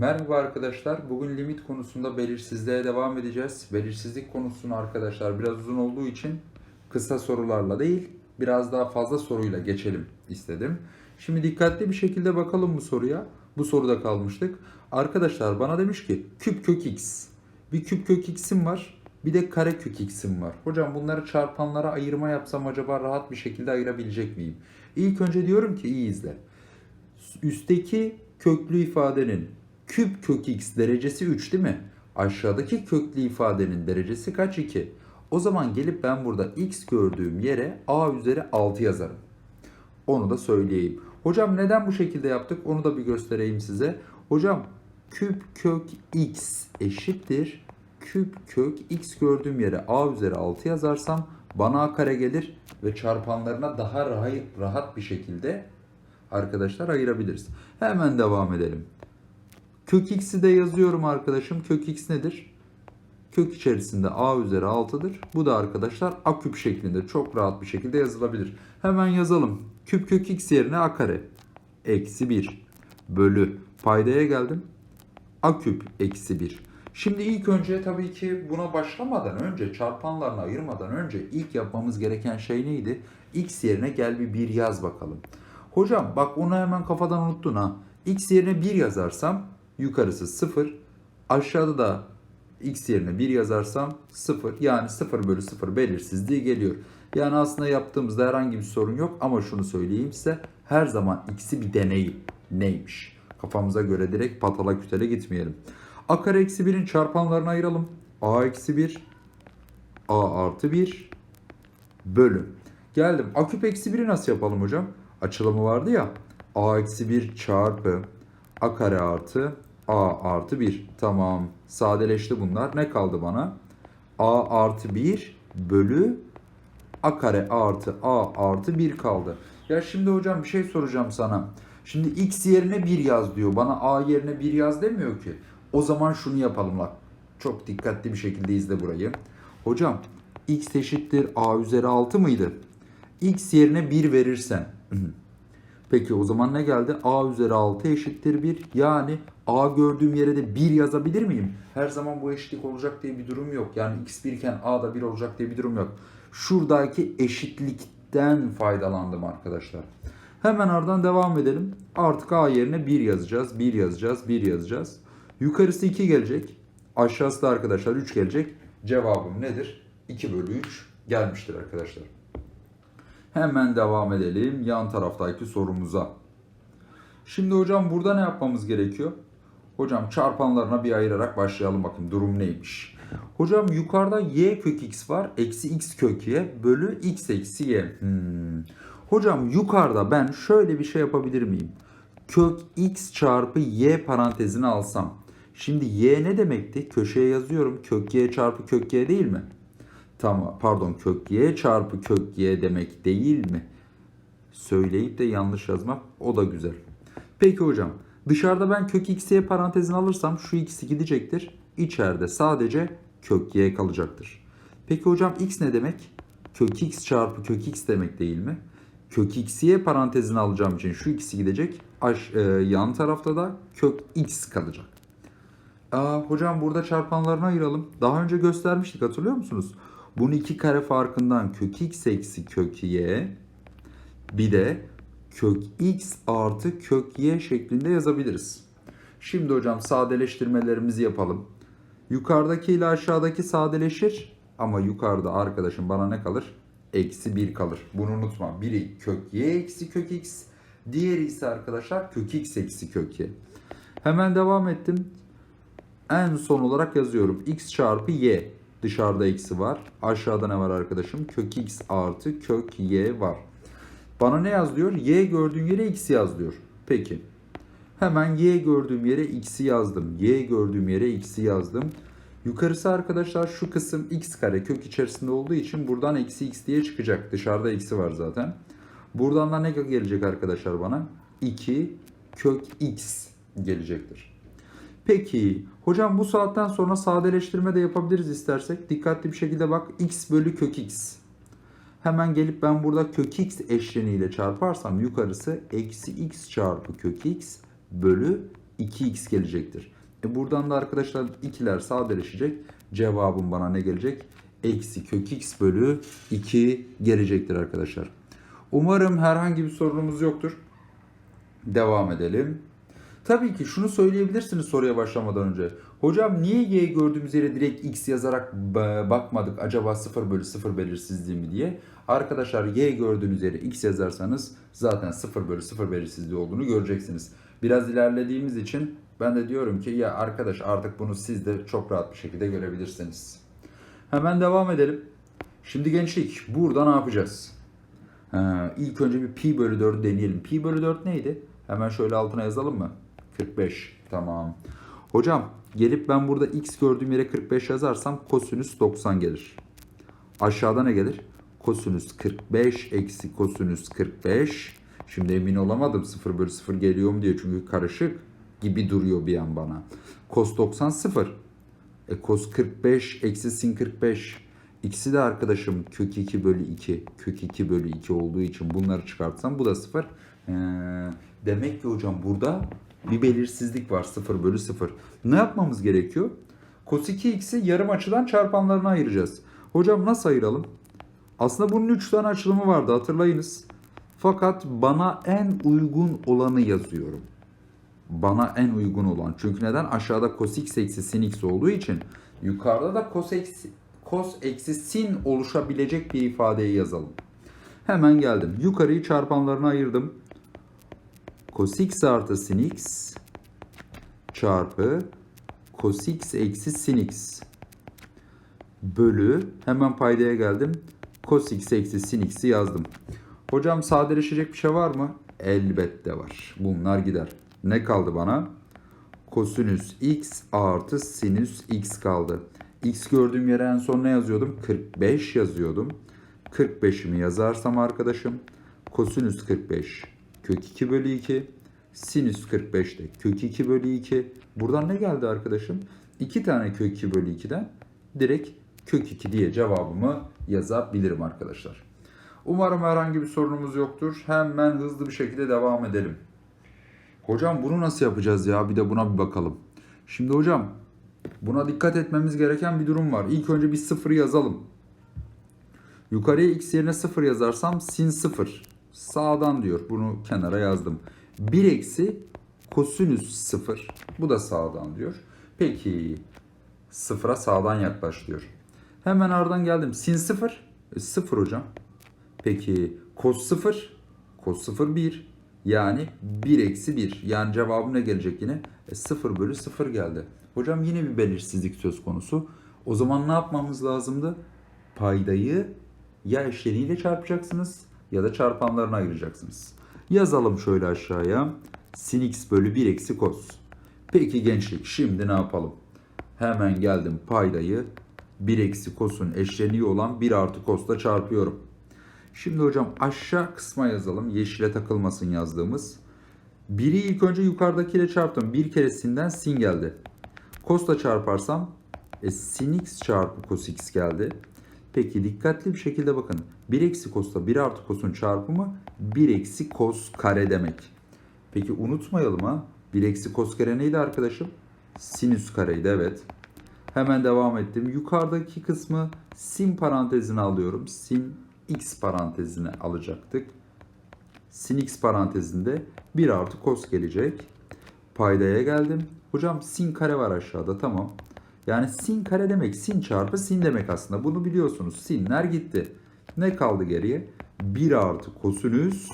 Merhaba arkadaşlar. Bugün limit konusunda belirsizliğe devam edeceğiz. Belirsizlik konusunu arkadaşlar biraz uzun olduğu için kısa sorularla değil, biraz daha fazla soruyla geçelim istedim. Şimdi dikkatli bir şekilde bakalım bu soruya. Bu soruda kalmıştık. Arkadaşlar bana demiş ki küp kök x. Bir küp kök x'im var. Bir de kare kök x'im var. Hocam bunları çarpanlara ayırma yapsam acaba rahat bir şekilde ayırabilecek miyim? İlk önce diyorum ki iyi izle üstteki köklü ifadenin küp kök x derecesi 3 değil mi? Aşağıdaki köklü ifadenin derecesi kaç 2? O zaman gelip ben burada x gördüğüm yere a üzeri 6 yazarım. Onu da söyleyeyim. Hocam neden bu şekilde yaptık? Onu da bir göstereyim size. Hocam küp kök x eşittir. Küp kök x gördüğüm yere a üzeri 6 yazarsam bana a kare gelir ve çarpanlarına daha rahat, rahat bir şekilde arkadaşlar ayırabiliriz. Hemen devam edelim. Kök x'i de yazıyorum arkadaşım. Kök x nedir? Kök içerisinde a üzeri 6'dır. Bu da arkadaşlar a küp şeklinde çok rahat bir şekilde yazılabilir. Hemen yazalım. Küp kök x yerine a kare. Eksi 1 bölü paydaya geldim. a küp eksi 1. Şimdi ilk önce tabii ki buna başlamadan önce çarpanlarını ayırmadan önce ilk yapmamız gereken şey neydi? X yerine gel bir 1 yaz bakalım. Hocam bak onu hemen kafadan unuttun ha. X yerine 1 yazarsam yukarısı 0. Aşağıda da x yerine 1 yazarsam 0. Yani 0 bölü 0 belirsizliği geliyor. Yani aslında yaptığımızda herhangi bir sorun yok ama şunu söyleyeyim size. Her zaman x'i bir deneyin. Neymiş? Kafamıza göre direkt patala kütele gitmeyelim. A kare eksi 1'in çarpanlarını ayıralım. A eksi 1, A artı 1 bölü. Geldim. A küp eksi 1'i nasıl yapalım hocam? Açılımı vardı ya. A eksi 1 çarpı A kare artı A artı 1. Tamam. Sadeleşti bunlar. Ne kaldı bana? A artı 1 bölü A kare artı A artı 1 kaldı. Ya şimdi hocam bir şey soracağım sana. Şimdi X yerine 1 yaz diyor. Bana A yerine 1 yaz demiyor ki. O zaman şunu yapalım bak. Çok dikkatli bir şekilde izle burayı. Hocam X eşittir A üzeri 6 mıydı? X yerine 1 verirsen. Peki o zaman ne geldi? A üzeri 6 eşittir 1. Yani A gördüğüm yere de 1 yazabilir miyim? Her zaman bu eşitlik olacak diye bir durum yok. Yani X 1 iken A da 1 olacak diye bir durum yok. Şuradaki eşitlikten faydalandım arkadaşlar. Hemen ardından devam edelim. Artık A yerine 1 yazacağız. 1 yazacağız. 1 yazacağız. Yukarısı 2 gelecek. Aşağısı da arkadaşlar 3 gelecek. Cevabım nedir? 2 bölü 3 gelmiştir arkadaşlar. Hemen devam edelim yan taraftaki sorumuza. Şimdi hocam burada ne yapmamız gerekiyor? Hocam çarpanlarına bir ayırarak başlayalım bakın durum neymiş. Hocam yukarıda y kök x var. Eksi x kök y bölü x eksi y. Hmm. Hocam yukarıda ben şöyle bir şey yapabilir miyim? Kök x çarpı y parantezini alsam. Şimdi y ne demekti? Köşeye yazıyorum. Kök y çarpı kök y değil mi? Tamam pardon kök y çarpı kök y demek değil mi? Söyleyip de yanlış yazmak o da güzel. Peki hocam dışarıda ben kök x'ye parantezini alırsam şu x'i gidecektir. İçeride sadece kök y kalacaktır. Peki hocam x ne demek? Kök x çarpı kök x demek değil mi? Kök x'ye parantezini alacağım için şu x'i gidecek. Aş, e, yan tarafta da kök x kalacak. Aa, hocam burada çarpanlarını ayıralım. Daha önce göstermiştik hatırlıyor musunuz? Bunu iki kare farkından kök x eksi kök y bir de kök x artı kök y şeklinde yazabiliriz. Şimdi hocam sadeleştirmelerimizi yapalım. Yukarıdaki ile aşağıdaki sadeleşir ama yukarıda arkadaşım bana ne kalır? Eksi 1 kalır. Bunu unutma. Biri kök y eksi kök x. Diğeri ise arkadaşlar kök x eksi kök y. Hemen devam ettim. En son olarak yazıyorum. x çarpı y. Dışarıda eksi var. Aşağıda ne var arkadaşım? Kök x artı kök y var. Bana ne yaz diyor? Y gördüğün yere x yaz diyor. Peki. Hemen y gördüğüm yere x'i yazdım. Y gördüğüm yere x'i yazdım. Yukarısı arkadaşlar şu kısım x kare kök içerisinde olduğu için buradan eksi x diye çıkacak. Dışarıda eksi var zaten. Buradan da ne gelecek arkadaşlar bana? 2 kök x gelecektir. Peki hocam bu saatten sonra sadeleştirme de yapabiliriz istersek. Dikkatli bir şekilde bak x bölü kök x. Hemen gelip ben burada kök x eşleniğiyle çarparsam yukarısı eksi x çarpı kök x bölü 2x gelecektir. E buradan da arkadaşlar ikiler sadeleşecek. Cevabım bana ne gelecek? Eksi kök x bölü 2 gelecektir arkadaşlar. Umarım herhangi bir sorunumuz yoktur. Devam edelim. Tabii ki şunu söyleyebilirsiniz soruya başlamadan önce. Hocam niye y gördüğümüz yere direkt x yazarak ba- bakmadık acaba 0 bölü 0 belirsizliği mi diye. Arkadaşlar y gördüğünüz yere x yazarsanız zaten 0 bölü 0 belirsizliği olduğunu göreceksiniz. Biraz ilerlediğimiz için ben de diyorum ki ya arkadaş artık bunu siz de çok rahat bir şekilde görebilirsiniz. Hemen devam edelim. Şimdi gençlik burada ne yapacağız? Ha, ilk önce bir pi bölü 4 deneyelim. Pi bölü 4 neydi? Hemen şöyle altına yazalım mı? 45. Tamam. Hocam gelip ben burada x gördüğüm yere 45 yazarsam kosinüs 90 gelir. Aşağıda ne gelir? Kosinüs 45 eksi kosinüs 45. Şimdi emin olamadım 0 bölü 0 geliyor mu diye çünkü karışık gibi duruyor bir an bana. Kos 90 0. E cos 45 eksi sin 45. İkisi de arkadaşım kök 2 bölü 2. Kök 2 bölü 2 olduğu için bunları çıkartsam bu da 0. Ee, demek ki hocam burada bir belirsizlik var 0 bölü 0. Ne yapmamız gerekiyor? Cos 2x'i yarım açıdan çarpanlarına ayıracağız. Hocam nasıl ayıralım? Aslında bunun 3 tane açılımı vardı hatırlayınız. Fakat bana en uygun olanı yazıyorum bana en uygun olan. Çünkü neden? Aşağıda cos x eksi sin x olduğu için yukarıda da cos eksi, cos eksi sin oluşabilecek bir ifadeyi yazalım. Hemen geldim. Yukarıyı çarpanlarına ayırdım. Cos x artı sin x çarpı cos x eksi sin x bölü hemen paydaya geldim. Cos x eksi sin x'i yazdım. Hocam sadeleşecek bir şey var mı? Elbette var. Bunlar gider. Ne kaldı bana? Kosinüs x artı sinüs x kaldı. X gördüğüm yere en son ne yazıyordum? 45 yazıyordum. 45'imi yazarsam arkadaşım kosinüs 45 kök 2 bölü 2 sinüs 45 de kök 2 bölü 2 buradan ne geldi arkadaşım? 2 tane kök 2 bölü 2'den direkt kök 2 diye cevabımı yazabilirim arkadaşlar. Umarım herhangi bir sorunumuz yoktur. Hemen hızlı bir şekilde devam edelim. Hocam bunu nasıl yapacağız ya? Bir de buna bir bakalım. Şimdi hocam buna dikkat etmemiz gereken bir durum var. İlk önce bir sıfır yazalım. Yukarıya x yerine sıfır yazarsam sin sıfır. Sağdan diyor. Bunu kenara yazdım. 1 eksi kosinüs sıfır. Bu da sağdan diyor. Peki sıfıra sağdan yaklaş diyor. Hemen ardından geldim. Sin sıfır. E, sıfır hocam. Peki kos sıfır. Kos sıfır 1. Yani 1 eksi 1. Yani cevabım ne gelecek yine? E, 0 bölü 0 geldi. Hocam yine bir belirsizlik söz konusu. O zaman ne yapmamız lazımdı? Paydayı ya eşleniyle çarpacaksınız ya da çarpanlarına ayıracaksınız. Yazalım şöyle aşağıya. Sin x bölü 1 eksi kos. Peki gençlik şimdi ne yapalım? Hemen geldim paydayı 1 eksi kosun eşleniği olan 1 artı kosla çarpıyorum. Şimdi hocam aşağı kısma yazalım. Yeşile takılmasın yazdığımız. Biri ilk önce yukarıdakiyle çarptım. Bir keresinden sin geldi. Cos'la çarparsam e, sin x çarpı cos x geldi. Peki dikkatli bir şekilde bakın. 1 eksi cos'la 1 artı cos'un çarpımı 1 eksi cos kare demek. Peki unutmayalım ha. 1 eksi cos kare neydi arkadaşım? Sinüs kareydi evet. Hemen devam ettim. Yukarıdaki kısmı sin parantezine alıyorum. Sin x parantezine alacaktık. Sin x parantezinde 1 artı cos gelecek. Paydaya geldim. Hocam sin kare var aşağıda tamam. Yani sin kare demek sin çarpı sin demek aslında. Bunu biliyorsunuz. Sinler gitti. Ne kaldı geriye? 1 artı kosinüs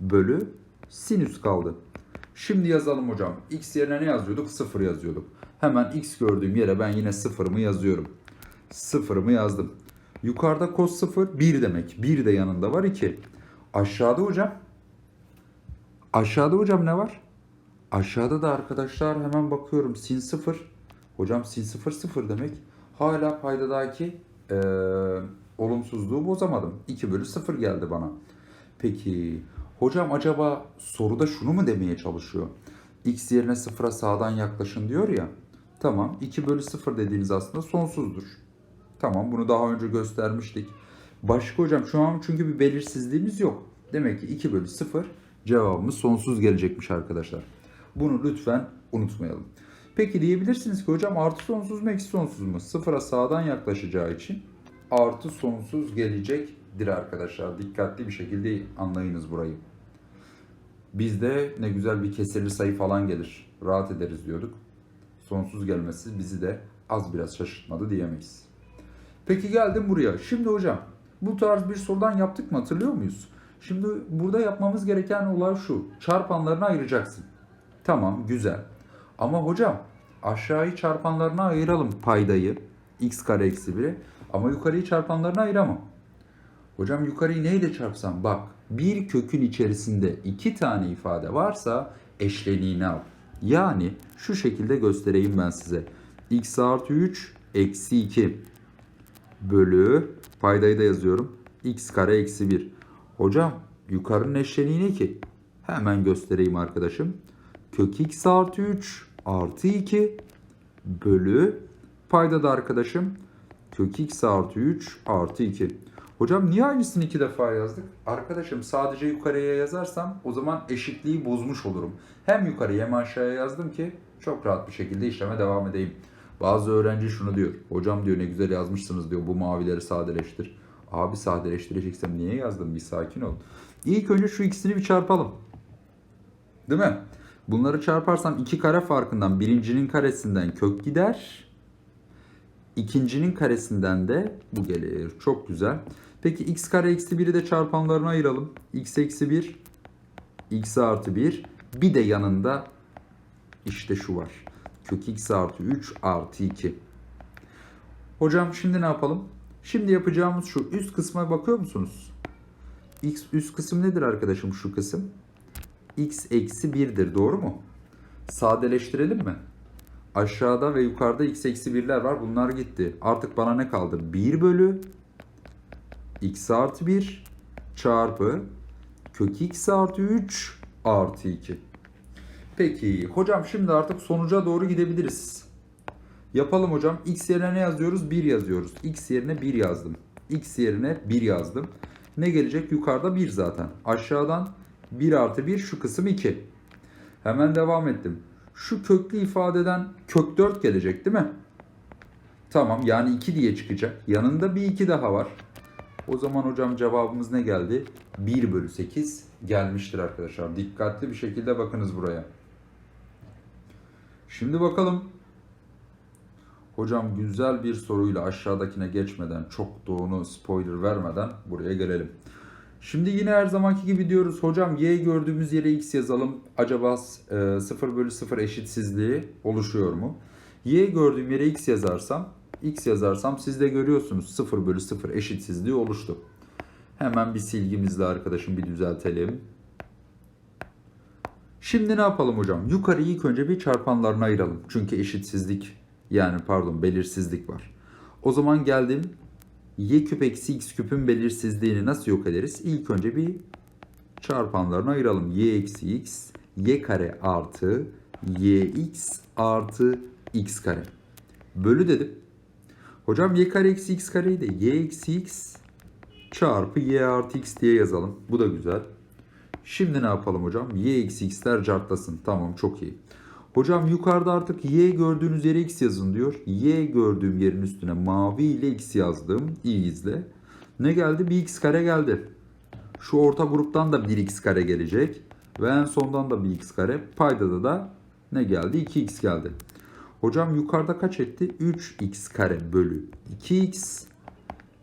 bölü sinüs kaldı. Şimdi yazalım hocam. X yerine ne yazıyorduk? 0 yazıyorduk. Hemen x gördüğüm yere ben yine 0'ımı yazıyorum. 0'ımı yazdım. Yukarıda cos 0 1 demek. 1 de yanında var 2. Aşağıda hocam. Aşağıda hocam ne var? Aşağıda da arkadaşlar hemen bakıyorum sin 0. Hocam sin 0 0 demek. Hala paydadaki eee olumsuzluğu bozamadım. 2 bölü 0 geldi bana. Peki hocam acaba soruda şunu mu demeye çalışıyor? X yerine 0'a sağdan yaklaşın diyor ya. Tamam 2 bölü 0 dediğiniz aslında sonsuzdur. Tamam bunu daha önce göstermiştik. Başka hocam şu an çünkü bir belirsizliğimiz yok. Demek ki 2 bölü 0 cevabımız sonsuz gelecekmiş arkadaşlar. Bunu lütfen unutmayalım. Peki diyebilirsiniz ki hocam artı sonsuz mu eksi sonsuz mu? Sıfıra sağdan yaklaşacağı için artı sonsuz gelecektir arkadaşlar. Dikkatli bir şekilde anlayınız burayı. Bizde ne güzel bir kesirli sayı falan gelir. Rahat ederiz diyorduk. Sonsuz gelmesi bizi de az biraz şaşırtmadı diyemeyiz. Peki geldim buraya. Şimdi hocam bu tarz bir sorudan yaptık mı hatırlıyor muyuz? Şimdi burada yapmamız gereken olay şu. Çarpanlarını ayıracaksın. Tamam güzel. Ama hocam aşağıyı çarpanlarına ayıralım paydayı. x kare eksi 1'e. Ama yukarıyı çarpanlarına ayıramam. Hocam yukarıyı neyle çarpsam? Bak bir kökün içerisinde iki tane ifade varsa eşleniğini al. Yani şu şekilde göstereyim ben size. x artı 3 eksi 2 bölü paydayı da yazıyorum. x kare eksi 1. Hocam yukarının eşleniği ne ki? Hemen göstereyim arkadaşım. Kök x artı 3 artı 2 bölü payda da arkadaşım kök x artı 3 artı 2. Hocam niye aynısını iki defa yazdık? Arkadaşım sadece yukarıya yazarsam o zaman eşitliği bozmuş olurum. Hem yukarıya hem aşağıya yazdım ki çok rahat bir şekilde işleme devam edeyim. Bazı öğrenci şunu diyor. Hocam diyor ne güzel yazmışsınız diyor bu mavileri sadeleştir. Abi sadeleştireceksem niye yazdım bir sakin ol. İlk önce şu ikisini bir çarpalım. Değil mi? Bunları çarparsam iki kare farkından birincinin karesinden kök gider. İkincinin karesinden de bu gelir. Çok güzel. Peki x kare eksi 1'i de çarpanlarına ayıralım. x eksi 1, x artı 1. Bir de yanında işte şu var. Kök x artı 3 artı 2. Hocam şimdi ne yapalım? Şimdi yapacağımız şu üst kısma bakıyor musunuz? X üst kısım nedir arkadaşım şu kısım? X eksi 1'dir doğru mu? Sadeleştirelim mi? Aşağıda ve yukarıda x eksi 1'ler var. Bunlar gitti. Artık bana ne kaldı? 1 bölü x artı 1 çarpı kök x artı 3 artı 2. Peki hocam şimdi artık sonuca doğru gidebiliriz. Yapalım hocam. X yerine ne yazıyoruz? 1 yazıyoruz. X yerine 1 yazdım. X yerine 1 yazdım. Ne gelecek? Yukarıda 1 zaten. Aşağıdan 1 artı 1 şu kısım 2. Hemen devam ettim. Şu köklü ifadeden kök 4 gelecek değil mi? Tamam yani 2 diye çıkacak. Yanında bir 2 daha var. O zaman hocam cevabımız ne geldi? 1 bölü 8 gelmiştir arkadaşlar. Dikkatli bir şekilde bakınız buraya. Şimdi bakalım. Hocam güzel bir soruyla aşağıdakine geçmeden çok doğunu spoiler vermeden buraya gelelim. Şimdi yine her zamanki gibi diyoruz hocam y gördüğümüz yere x yazalım. Acaba e, 0 bölü 0 eşitsizliği oluşuyor mu? y gördüğüm yere x yazarsam x yazarsam siz de görüyorsunuz 0 bölü 0 eşitsizliği oluştu. Hemen bir silgimizle arkadaşım bir düzeltelim. Şimdi ne yapalım hocam? Yukarıyı ilk önce bir çarpanlarına ayıralım. Çünkü eşitsizlik yani pardon belirsizlik var. O zaman geldim y küp eksi x küpün belirsizliğini nasıl yok ederiz? İlk önce bir çarpanlarını ayıralım. y eksi x, y kare artı yx artı x kare. Bölü dedim. Hocam y kare eksi x kareyi de y eksi x çarpı y artı x diye yazalım. Bu da güzel. Şimdi ne yapalım hocam? y eksi x'ler cartlasın. Tamam çok iyi. Hocam yukarıda artık y gördüğünüz yere x yazın diyor. Y gördüğüm yerin üstüne mavi ile x yazdım. İyi izle. Ne geldi? Bir x kare geldi. Şu orta gruptan da bir x kare gelecek. Ve en sondan da bir x kare. Paydada da ne geldi? 2x geldi. Hocam yukarıda kaç etti? 3x kare bölü 2x.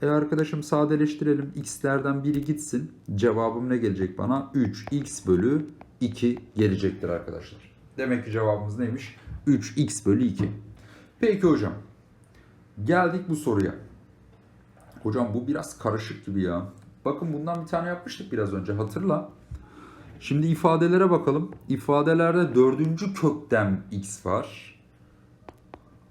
E arkadaşım sadeleştirelim. x'lerden biri gitsin. Cevabım ne gelecek bana? 3x bölü 2 gelecektir arkadaşlar. Demek ki cevabımız neymiş? 3x bölü 2. Peki hocam. Geldik bu soruya. Hocam bu biraz karışık gibi ya. Bakın bundan bir tane yapmıştık biraz önce hatırla. Şimdi ifadelere bakalım. İfadelerde dördüncü kökten x var.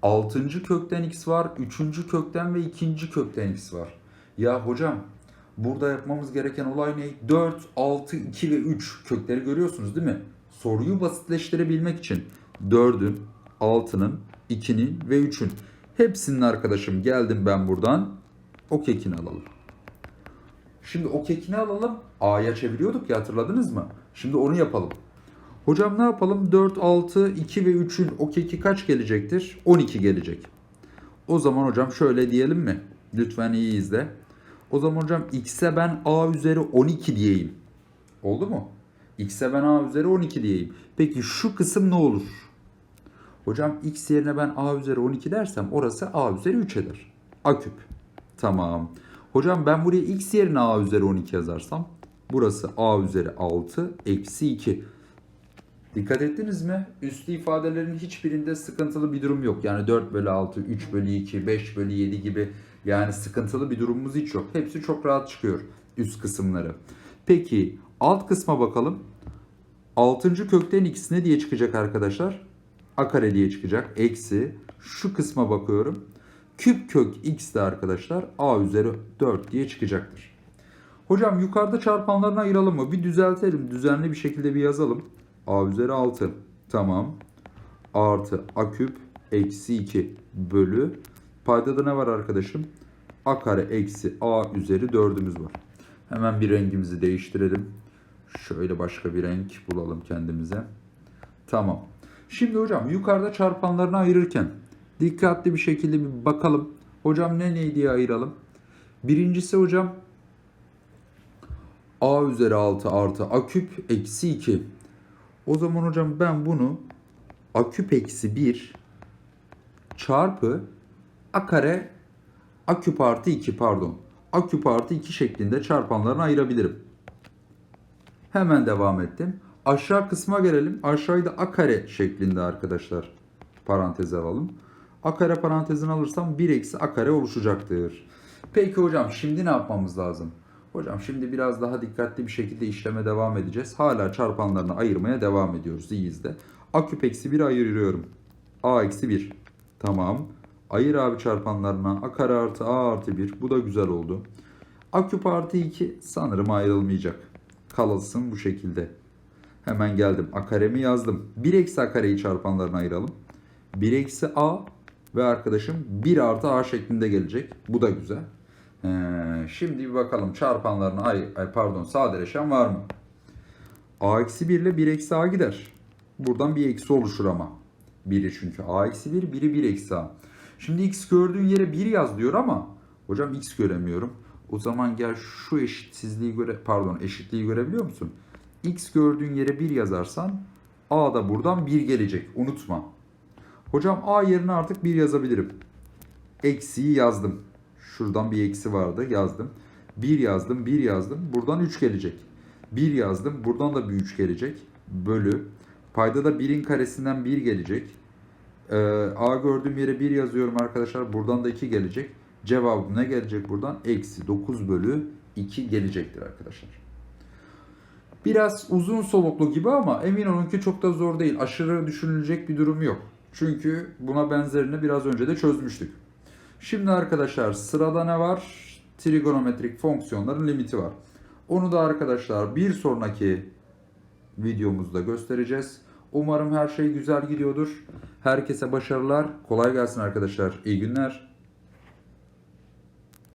Altıncı kökten x var. Üçüncü kökten ve ikinci kökten x var. Ya hocam burada yapmamız gereken olay ne? 4, 6, 2 ve 3 kökleri görüyorsunuz değil mi? Soruyu basitleştirebilmek için 4'ün, 6'nın, 2'nin ve 3'ün hepsinin arkadaşım geldim ben buradan o kekini alalım. Şimdi o kekini alalım. A'ya çeviriyorduk ya hatırladınız mı? Şimdi onu yapalım. Hocam ne yapalım? 4, 6, 2 ve 3'ün o keki kaç gelecektir? 12 gelecek. O zaman hocam şöyle diyelim mi? Lütfen iyi izle. O zaman hocam x'e ben a üzeri 12 diyeyim. Oldu mu? X'e ben a üzeri 12 diyeyim. Peki şu kısım ne olur? Hocam x yerine ben a üzeri 12 dersem orası a üzeri 3 eder. a küp. Tamam. Hocam ben buraya x yerine a üzeri 12 yazarsam burası a üzeri 6 eksi 2. Dikkat ettiniz mi? Üslü ifadelerin hiçbirinde sıkıntılı bir durum yok. Yani 4 bölü 6, 3 bölü 2, 5 bölü 7 gibi yani sıkıntılı bir durumumuz hiç yok. Hepsi çok rahat çıkıyor üst kısımları. Peki alt kısma bakalım. 6. kökten x ne diye çıkacak arkadaşlar? A kare diye çıkacak. Eksi şu kısma bakıyorum. Küp kök x de arkadaşlar a üzeri 4 diye çıkacaktır. Hocam yukarıda çarpanlarını ayıralım mı? Bir düzeltelim. Düzenli bir şekilde bir yazalım. a üzeri 6. Tamam. Artı a küp eksi 2 bölü. Paydada ne var arkadaşım? a kare eksi a üzeri 4'ümüz var. Hemen bir rengimizi değiştirelim. Şöyle başka bir renk bulalım kendimize. Tamam. Şimdi hocam yukarıda çarpanlarını ayırırken dikkatli bir şekilde bir bakalım. Hocam ne ne diye ayıralım? Birincisi hocam a üzeri 6 artı a küp eksi 2. O zaman hocam ben bunu a küp eksi 1 çarpı a kare a küp artı 2 pardon. a küp artı 2 şeklinde çarpanlarını ayırabilirim. Hemen devam ettim. Aşağı kısma gelelim. Aşağıda a kare şeklinde arkadaşlar paranteze alalım. A kare parantezini alırsam 1 eksi a kare oluşacaktır. Peki hocam şimdi ne yapmamız lazım? Hocam şimdi biraz daha dikkatli bir şekilde işleme devam edeceğiz. Hala çarpanlarını ayırmaya devam ediyoruz. İyi izle. A küp eksi 1'i ayırıyorum. A eksi 1. Tamam. Ayır abi çarpanlarına. A kare artı A artı 1. Bu da güzel oldu. A küp artı 2 sanırım ayrılmayacak. Kalırsın bu şekilde. Hemen geldim. A karemi yazdım. 1 eksi A kareyi çarpanlarına ayıralım. 1 eksi A ve arkadaşım 1 artı A şeklinde gelecek. Bu da güzel. Ee, şimdi bir bakalım çarpanlarına ay, ay pardon sadeleşen var mı? A eksi 1 ile 1 eksi A gider. Buradan bir eksi oluşur ama. Biri çünkü A eksi 1, biri 1 eksi A. Şimdi x gördüğün yere 1 yaz diyor ama hocam x göremiyorum. O zaman gel şu eşitsizliği göre pardon eşitliği görebiliyor musun? x gördüğün yere 1 yazarsan a da buradan 1 gelecek. Unutma. Hocam a yerine artık 1 yazabilirim. Eksiyi yazdım. Şuradan bir eksi vardı yazdım. 1 yazdım 1 yazdım. Buradan 3 gelecek. 1 yazdım. Buradan da bir 3 gelecek. Bölü. Payda da 1'in karesinden 1 gelecek. Ee, A gördüğüm yere 1 yazıyorum arkadaşlar. Buradan da 2 gelecek. Cevabım ne gelecek buradan? Eksi 9 bölü 2 gelecektir arkadaşlar. Biraz uzun soluklu gibi ama emin olun ki çok da zor değil. Aşırı düşünülecek bir durum yok. Çünkü buna benzerini biraz önce de çözmüştük. Şimdi arkadaşlar sırada ne var? Trigonometrik fonksiyonların limiti var. Onu da arkadaşlar bir sonraki videomuzda göstereceğiz. Umarım her şey güzel gidiyordur. Herkese başarılar. Kolay gelsin arkadaşlar. İyi günler.